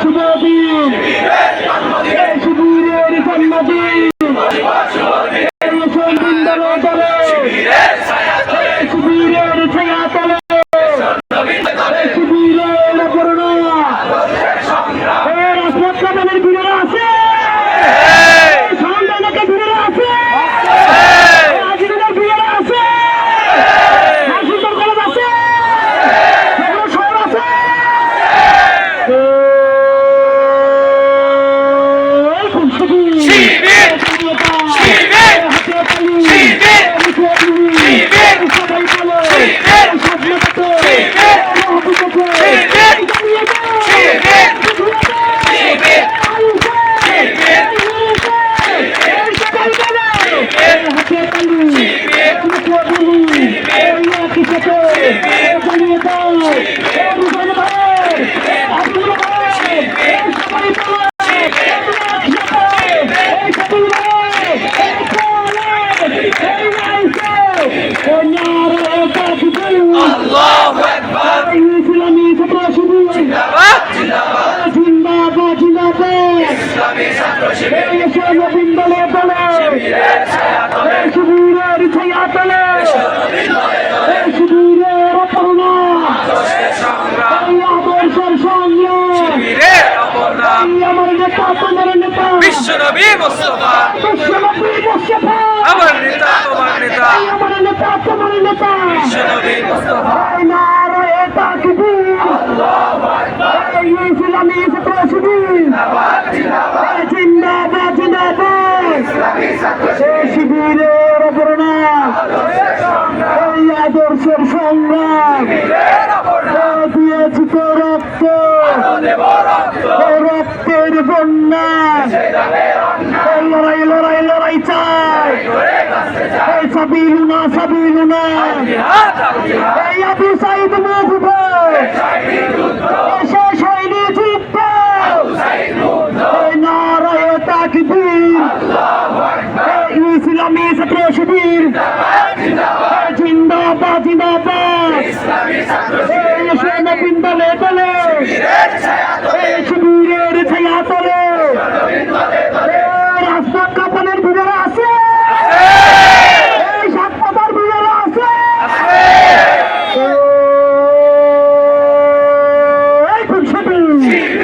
শুভদিন শিবিরের জন্মদিন। বৃন্দাবন Allah তলে। এই শিবিরের ছায়া তলে। শিবিরের অপর্ণা। আদর্শের সঙ্গে। আমার নেতা তোমার নেতা। বিশ্বনবী মুস্তফা। বিশ্বনবী মোস্তফা। আমার নেতা তোমার আমার নেতা তোমার নেতা বিশ্বনবী মুস্তফা এই নারায় তাকবীর এই ইসলামী ছাত্র শিবির জিন্দাবাদ জিন্দাবাদ জিন্দাবাদ জিন্দাবাদ এই শিবিরের আদর্শের সংগ্রাম এই আদর্শের সংগ্রাম দিয়েছি তো রক্ত রক্তের বন্যা, সেই লড়াই লড়াই লড়াই চাই। এই সাবিলুনা জিহাদ আল জিহাদ এই আবু সাইদ এই শেষ শিবির জিন্দাবাদ জিন্দাবাদ। দলে শিবিরের ছায়া তলে। ভিতরে আছে। এই